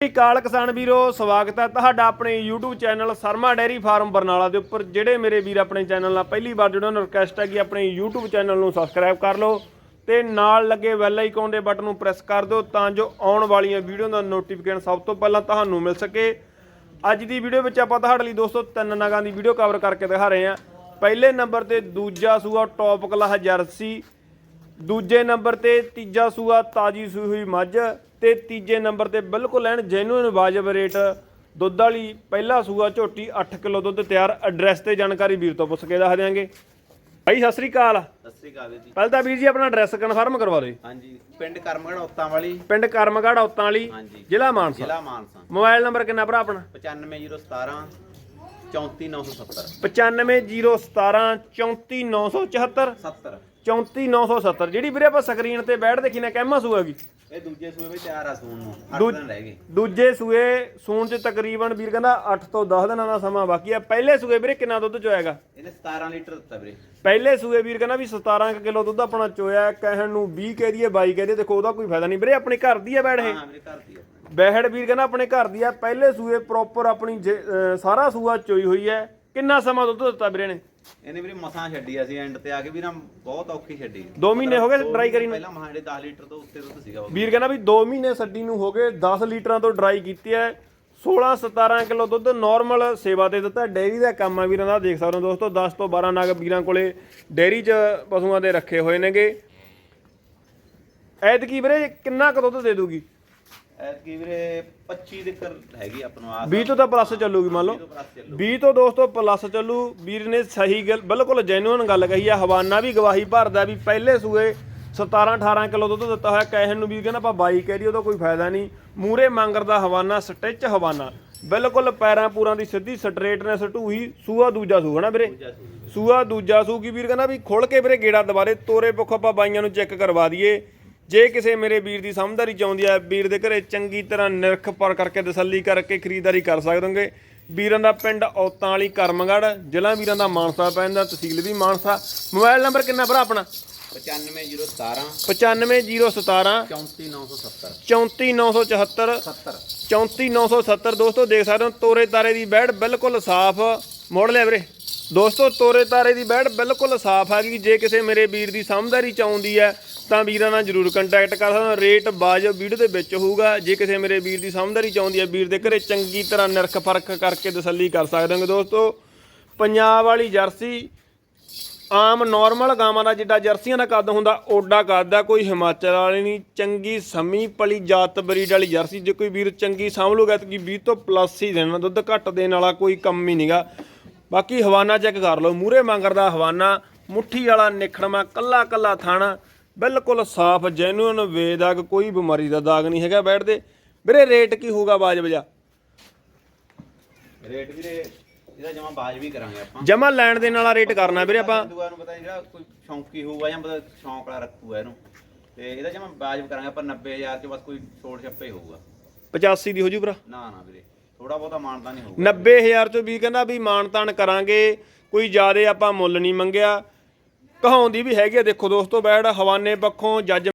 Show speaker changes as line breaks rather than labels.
ਸ੍ਰੀ ਅਕਾਲ ਕਿਸਾਨ ਵੀਰੋ, ਸਵਾਗਤ ਹੈ ਤੁਹਾਡਾ ਆਪਣੇ YouTube channel Sharma dairy farm Barnala ਦੇ ਉੱਪਰ। ਜਿਹੜੇ ਮੇਰੇ ਵੀਰ ਆਪਣੇ ਚੈਨਲ ਨਾਲ ਪਹਿਲੀ ਵਾਰ ਜੁੜਨ ਨੂੰ ਰਿਕਵੈਸਟ ਹੈ ਕਿ ਆਪਣੇ YouTube ਚੈਨਲ ਨੂੰ ਸਬਸਕ੍ਰਾਈਬ ਕਰ ਲਓ ਤੇ ਨਾਲ ਲੱਗੇ ਬੈਲ ਆਈਕਨ ਦੇ ਬਟਨ ਨੂੰ ਪ੍ਰੈਸ ਕਰ ਦਿਓ ਤਾਂ ਜੋ ਆਉਣ ਵਾਲੀਆਂ ਵੀਡੀਓ ਦਾ ਨੋਟੀਫਿਕੇਸ਼ਨ ਸਭ ਤੋਂ ਪਹਿਲਾਂ ਤੁਹਾਨੂੰ ਮਿਲ ਸਕੇ। ਅੱਜ ਦੀ ਵੀਡੀਓ ਵਿੱਚ ਆਪਾਂ ਤੁਹਾਡੇ ਲਈ ਦੋਸਤੋ ਤਿੰਨ ਨਗਾਂ ਦੀ ਵੀਡੀਓ ਕਵਰ ਕਰਕੇ ਦਿਖਾ ਰਹੇ ਹਾਂ। ਪਹਿਲੇ ਨੰਬਰ ਤੇ ਦੂਜਾ ਸੂਆ ਟੌਪ ਕਲਾਸ ਜਰਸੀ ਦੂਜੇ ਨੰਬਰ ਤੇ ਤੀਜਾ ਸੂਆ ਤਾਜੀ ਸੂਈ ਹੋਈ ਮੱਝ ਤੇ ਤੀਜੇ ਨੰਬਰ ਤੇ ਬਿਲਕੁਲ ਐਨ ਜੈਨੂਇਨ ਵਾਜਬ ਰੇਟ ਦੁੱਧ ਵਾਲੀ ਪਹਿਲਾ ਸੂਆ ਝੋਟੀ 8 ਕਿਲੋ ਦੁੱਧ ਤਿਆਰ ਐਡਰੈਸ ਤੇ ਜਾਣਕਾਰੀ ਵੀਰ ਤੋਂ ਪੁੱਛ ਕੇ ਦੱਸ ਦਿਆਂਗੇ। ਭਾਈ ਸਤਿ ਸ੍ਰੀ ਅਕਾਲ।
ਸਤਿ ਸ੍ਰੀ ਅਕਾਲ ਜੀ।
ਪਹਿਲਾਂ ਤਾਂ ਵੀਰ ਜੀ ਆਪਣਾ ਐਡਰੈਸ ਕਨਫਰਮ ਕਰਵਾ ਦਿਓ।
ਹਾਂਜੀ ਪਿੰਡ ਕਰਮਗੜ ਔਤਾਂ ਵਾਲੀ।
ਪਿੰਡ ਕਰਮਗੜ੍ਹ ਔਤਾਂ ਵਾਲੀ
ਹਾਂਜੀ।
ਜ਼ਿਲ੍ਹਾ ਮਾਨਸਾ।
ਜ਼ਿਲ੍ਹਾ ਮਾਨਸਾ।
ਮੋਬਾਈਲ ਨੰਬਰ ਕਿੰਨਾ ਭਰਾ ਆਪਣਾ?
95017 34970
95017 34974
70
34970 ਜਿਹੜੀ ਵੀਰੇ ਆਪਾਂ ਸਕਰੀਨ ਤੇ ਬੈਠ ਦੇਖੀ ਨਾ ਕਹਿਮਾ ਸੂਆ ਗਈ
ਇਹ ਦੂਜੇ ਸੂਏ ਵਿੱਚ ਤਿਆਰ ਆ ਸੂਣ ਨੂੰ 8
ਦੂ-
ਦਿਨ ਰਹਿ ਗਏ।
ਦੂਜੇ ਸੂਏ ਸੂਣ ਚ ਤਕਰੀਬਨ ਵੀਰ ਕਹਿੰਦਾ 8 ਤੋਂ 10 ਦਿਨਾਂ ਦਾ ਸਮਾਂ ਬਾਕੀ ਆ। ਪਹਿਲੇ ਸੂਏ ਵੀਰੇ ਕਿੰਨਾ ਦੁੱਧ ਚੋਏਗਾ
ਇਹਨੇ 17 ਲੀਟਰ ਦਿੱਤਾ ਵੀਰੇ।
ਪਹਿਲੇ ਸੂਏ ਵੀਰ ਕਹਿੰਦਾ ਵੀ 17 ਕੁ ਕਿਲੋ ਦੁੱਧ ਆਪਣਾ ਚੋਇਆ ਕਹਿਣ ਨੂੰ 20 ਕਹਿ ਦਈਏ 22 ਕਹਿ ਦਈਏ ਦੇਖੋ ਉਹਦਾ ਕੋਈ ਫਾਇਦਾ ਨਹੀਂ। ਵੀਰੇ ਆਪਣੇ ਘਰ ਦੀ ਆ ਬੈੜ ਇਹ।
ਹਾਂ ਵੀਰੇ ਘਰ ਦੀ ਆਪਣੀ।
ਬੈਹੜ ਵੀਰ ਕਹਿੰਦਾ ਆਪਣੇ ਘਰ ਦੀ ਆ। ਪਹਿਲੇ ਸੂਏ ਪ੍ਰੋਪਰ ਆਪਣੀ ਸਾਰਾ ਸੂਆ ਚੋਈ ਹੋਈ ਹੈ। ਕਿੰਨਾ ਸਮਾਂ ਦੁੱਧ ਦਿੱਤਾ ਵੀਰੇ ਨੇ
ਇਹਨੇ ਵੀਰੇ ਮਸਾਂ ਛੱਡੀ ਅਸੀਂ ਐਂਡ ਤੇ ਆ ਕੇ ਵੀ ਨਾ ਬਹੁਤ ਔਖੀ ਛੱਡੀ
ਦੋ ਮਹੀਨੇ ਹੋ ਗਏ
ਦੋ
ਕਰੀ ਨੂੰ।
ਪਹਿਲਾਂ ਮਹਾਂਡੇ 10 ਲੀਟਰ ਤੋਂ ਉੱਤੇ ਦੁੱਧ ਸੀਗਾ ਉਹ।
ਵੀਰ ਕਹਿੰਦਾ ਵੀ 2 ਮਹੀਨੇ ਛੱਡੀ ਨੂੰ ਹੋ ਗਏ 10 ਲੀਟਰਾਂ ਤੋਂ ਡਰਾਈ ਕੀਤੀ ਹੈ। 16 17 ਕਿਲੋ ਦੁੱਧ ਨਾਰਮਲ ਸੇਵਾ ਤੇ ਦਿੱਤਾ। ਡੇਅਰੀ ਦਾ ਕੰਮ ਆ ਵੀਰਾਂ ਦਾ ਦੇਖ ਸਕਦੇ ਹੋ ਦੋਸਤੋ 10 ਤੋਂ 12 ਨਗ ਵੀਰਾਂ ਕੋਲੇ ਡੇਅਰੀ 'ਚ ਪਸ਼ੂਆਂ ਦੇ ਰੱਖੇ ਹੋਏ ਨੇਗੇ। ਐਤਕੀ ਵੀਰੇ ਕਿੰਨਾ ਕੁ ਦੁੱਧ ਦੇ ਦੂਗੀ?
ਐਤਕੀ ਵੀਰੇ 25 ਦੇ ਕਰ ਹੈਗੀ ਆਪਾਂ ਨੂੰ ਆਸ
20 ਤੋਂ ਤਾਂ ਪਲੱਸ ਚੱਲੂਗੀ ਮੰਨ ਲਓ।
ਤੋਂ ਪਲੱਸ ਚੱਲੂ
20 ਤੋਂ ਦੋਸਤੋ ਪਲੱਸ ਚੱਲੂ। ਵੀਰ ਨੇ ਸਹੀ ਗੱਲ ਬਿਲਕੁਲ ਜੈਨੂਇਨ ਗੱਲ ਕਹੀ ਆ। ਹਵਾਨਾ ਵੀ ਗਵਾਹੀ ਭਰਦਾ ਵੀ ਪਹਿਲੇ ਸੂਏ 17 18 ਕਿਲੋ ਦੁੱਧ ਦਿੱਤਾ ਹੋਇਆ। ਕਹਿਣ ਨੂੰ ਵੀਰ ਕਹਿੰਦਾ ਆਪਾਂ 22 ਕਹਿ ਦੀ ਉਹਦਾ ਕੋਈ ਫਾਇਦਾ ਨਹੀਂ। ਮੂਰੇ ਮੰਗਰ ਦਾ ਹਵਾਨਾ ਸਟਿਚ ਹਵਾਨਾ। ਬਿਲਕੁਲ ਪੈਰਾਂ ਪੂਰਾਂ ਦੀ ਸਿੱਧੀ ਸਟ੍ਰੇਟਨੈਸ ਢੂਹੀ ਸੂਆ ਦੂਜਾ ਸੂ ਹਨਾ ਵੀਰੇ? ਸੂਆ ਦੂਜਾ ਸੂ ਕੀ ਵੀਰ ਕਹਿੰਦਾ ਵੀ ਖੁੱਲ ਕੇ ਵੀਰੇ ਗੇੜਾ ਦੁਬਾਰੇ ਤੋਰੇ ਪੁੱਖ ਆਪਾਂ ਬਾਈਆਂ ਨੂੰ ਚੈੱਕ ਕਰਵਾ ਦਈਏ। ਜੇ ਕਿਸੇ ਮੇਰੇ ਵੀਰ ਦੀ ਸਮਝਦਾਰੀ ਚਾਹੁੰਦੀ ਆ ਵੀਰ ਦੇ ਘਰੇ ਚੰਗੀ ਤਰ੍ਹਾਂ ਨਿਰਖ ਪਰ ਕਰਕੇ ਤਸੱਲੀ ਕਰਕੇ ਖਰੀਦਦਾਰੀ ਕਰ ਸਕਦੇ ਵੀਰਾਂ ਦਾ ਪਿੰਡ ਔਤਾਂ ਵਾਲੀ ਕਰਮਗੜ ਜ਼ਿਲ੍ਹਾ ਵੀਰਾਂ ਦਾ ਮਾਨਸਾ ਪੈਂਦਾ ਤਹਿਸੀਲ ਵੀ ਮਾਨਸਾ। ਮੋਬਾਈਲ ਨੰਬਰ ਕਿੰਨਾ ਭਰਾ ਆਪਣਾ?
95017
95017
34970
34974
70
34970 ਦੋਸਤੋ ਦੇਖ ਸਕਦੇ ਹੋ ਤੋਰੇ ਤਾਰੇ ਦੀ ਬੈੜ ਬਿਲਕੁਲ ਸਾਫ਼। ਮੋੜ ਲਿਆ ਵੀਰੇ। ਦੋਸਤੋ, ਤੋਰੇ ਤਾਰੇ ਦੀ ਬੈੜ ਬਿਲਕੁਲ ਸਾਫ਼ ਹੈਗੀ ਜੇ ਕਿਸੇ ਮੇਰੇ ਵੀਰ ਦੀ ਸਮਝਦਾਰੀ ਚਾਹੁੰਦੀ ਹੈ, ਤਾਂ ਵੀਰਾਂ ਨਾਲ ਜਰੂਰ ਕੰਟੈਕਟ ਕਰ ਸਕਦਾ। ਰੇਟ ਬਾਜਬ ਵੀਡੀਓ ਦੇ ਵਿੱਚ ਹੋਊਗਾ। ਜੇ ਕਿਸੇ ਮੇਰੇ ਵੀਰ ਦੀ ਸਮਝਦਾਰੀ ਚਾਹੁੰਦੀ ਹੈ, ਵੀਰ ਦੇ ਘਰੇ ਚੰਗੀ ਤਰ੍ਹਾਂ ਨਿਰਖ ਫ਼ਰਕ ਕਰਕੇ ਤਸੱਲੀ ਕਰ ਸਕਦੇ ਹੋ ਦੋਸਤੋ, ਪੰਜਾਬ ਵਾਲੀ ਜਰਸੀ ਆਮ ਨਾਰਮਲ ਗਾਵਾਂ ਦਾ ਜਿੱਡਾ ਜਰਸੀਆਂ ਦਾ ਕੱਦ ਹੁੰਦਾ, ਓਡਾ ਕੱਦ ਆ, ਕੋਈ ਹਿਮਾਚਲ ਵਾਲੀ ਨਹੀਂ। ਚੰਗੀ ਸਮੀ ਪਲੀ ਜਾਤ ਬਰੀਡ ਵਾਲੀ ਜਰਸੀ, ਜੇ ਕੋਈ ਵੀਰ ਚੰਗੀ ਸਾਂਭ ਲੂਗਾ, ਤਾਂ ਕਿ 20 ਤੋਂ ਪਲੱਸ ਹੀ ਦੇਣਾ, ਦੁੱਧ ਘੱਟ ਦੇਣ ਵਾਲਾ ਕੋਈ ਕੰਮ ਹੀ ਨਹੀਂਗਾ ਬਾਕੀ ਹਵਾਨਾ ਚੈੱਕ ਕਰ ਲਓ ਮੂਰੇ ਮੰਗਰ ਦਾ ਹਵਾਨਾ ਮੁੱਠੀ ਵਾਲਾ ਨਿਖੜਮਾ ਕੱਲਾ ਕੱਲਾ ਥਾਣਾ ਬਿਲਕੁਲ ਸਾਫ਼ ਜੈਨੂਇਨ ਵੇਦਾਗ ਕੋਈ ਬਿਮਾਰੀ ਦਾ ਦਾਗ ਨਹੀਂ ਹੈਗਾ ਬੈਠਦੇ। ਵੀਰੇ ਰੇਟ ਕੀ ਹੋਊਗਾ ਬਾਜ ਵਜਾ?
ਰੇਟ ਵੀਰੇ ਇਹਦਾ ਜਮਾ ਬਾਜ ਵੀ ਕਰਾਂਗੇ ਆਪਾਂ।
ਜਮਾ ਲੈਣ ਦੇਣ ਵਾਲਾ ਰੇਟ ਕਰਨਾ ਵੀਰੇ ਆਪਾਂ।
ਦੁਆ ਨੂੰ ਪਤਾ ਨੀ ਜਿਹੜਾ ਕੋਈ ਸ਼ੌਂਕੀ ਹੋਊਗਾ ਜਾਂ ਪਤਾ ਸ਼ੌਂਕ ਵਾਲਾ ਰੱਖੂਗਾ ਇਹਨੂੰ। ਤੇ ਇਹਦਾ ਜਮਾ ਬਾਜ ਕਰਾਂਗੇ ਆਪਾਂ 90000 ਚ ਬਸ ਕੋਈ ਛੋੜ ਛੱਪੇ ਹੋਊਗਾ।
85 ਦੀ ਹੋ ਜੂ ਭਰਾ।
ਨਾ ਨਾ ਵੀਰੇ। ਥੋੜਾ ਬਹੁਤਾ ਮਾਨਤਾ ਨਹੀਂ ਹੋਊਗਾ।
90000 ਚੋਂ ਵੀ ਕਹਿੰਦਾ ਵੀ ਮਾਨਤਾਨ ਕਰਾਂਗੇ, ਕੋਈ ਜ਼ਿਆਦਾ ਆਪਾਂ ਮੁੱਲ ਨਹੀਂ ਮੰਗਿਆ। ਕਹਾਉਂਦੀ ਵੀ ਹੈਗੀ ਆ, ਦੇਖੋ ਦੋਸਤੋ ਬੈੜ ਹਵਾਨੇ ਪੱਖੋਂ, ਜੱਜ